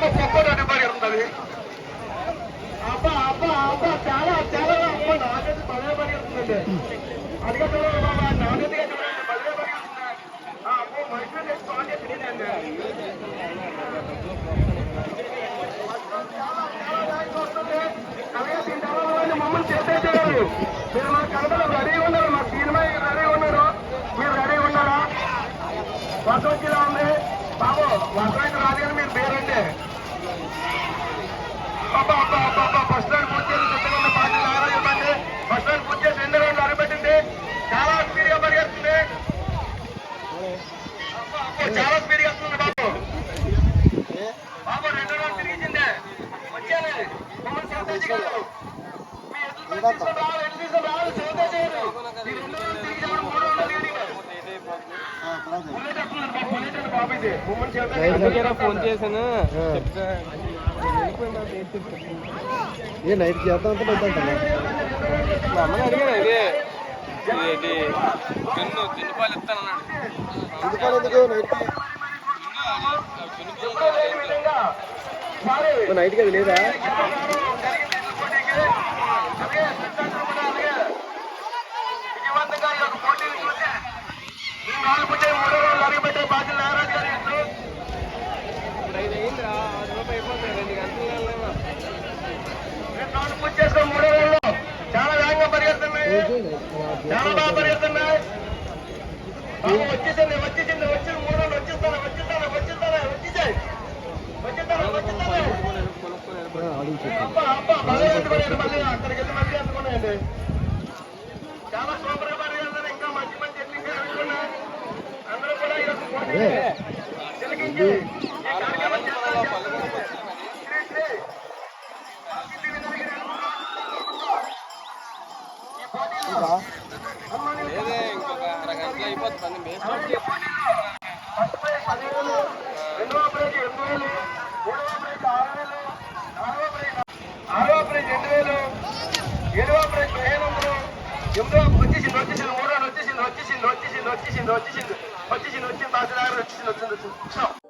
ఒక్కొక్క రెండు పరిగెడుతుంది అబ్బ అబ్బ అబ్బ చాలా చాలా నాకైతే పదే పరిగెడుతుందండి అడిగే బాబా నాకైతే పదే పరిగెడుతుంది అబ్బో మనుషులు చేసి బాగా తిరిగిందండి. మమ్మల్ని చేసేసేవారు మీరు మా కడపలో రెడీ ఉన్నారు మా సినిమా రెడీ ఉన్నారు. మీరు రెడీ ఉన్నారా? వర్షం వచ్చేలా ఉంది. బాబు వర్షం అయితే రాదు మీరు పేరండి ఫస్ట్ అబ్బా పూర్తి చేసి సిద్ధంగా పార్టీ లాగా ఇవ్వండి ఫస్ట్ స్టాండ్ పూర్తి చేసి రెండు రోజులు అరబెట్టింది చాలా స్పీడ్గా పరిగెత్తుంది. చాలా స్పీడ్గా వస్తుంది బాబు. బాబు రెండు రోజులు తిరిగింది వచ్చేయాలి మీ ఎదురు పని తీసుకొని రావాలి ఎదురు తీసుకొని రావాలి శివతేజీ గారు ఈ రెండు రోజులు తిరిగి చెప్పడం మూడు రోజులు లీడింగ్ బుల్లెట్ వస్తున్నారు బాబు బుల్లెట్ అండి బాబు ఇది మమ్మల్ని శివతేజీ గారు అందుకేరా ఫోన్ చేశాను. ఏ నైట్ చేద్దాం అంటే మా అమ్మని అడిగాను ఇదే ఇదేంటి జున్ను జున్ను పాలు ఇస్తానన్నాడు. ఎందుకు ఎందుకు నైట్? నైట్కి అది లేదా. చాలా వేగంగా పరిగెడుతున్నాయి చాలా బాగా వచ్చేసింది వచ్చేసింది వచ్చి మూడు రోజులు వచ్చేస్తాను వచ్చేస్తాను వచ్చేస్తాను వచ్చేసాయి వచ్చేస్తాను వచ్చేస్తాను అబ్బా అబ్బా మళ్ళీ అక్కడికి వెళ్ళి మళ్ళీ చాలా సూపర్గా ఇంకా మంచి మంచి అందరూ కూడా ఆరు ప్రైజ్ రెండు వేలు ఏడవ ప్రైజ్ పదిహేను వందలు ఎనిమిదవ వచ్చేసింది వచ్చేసింది వచ్చేసింది వచ్చేసింది వచ్చేసింది వచ్చేసింది వచ్చేసింది వచ్చేసింది వచ్చింది తహసీల్దార్ వచ్చేసింది వచ్చింది వచ్చింది సో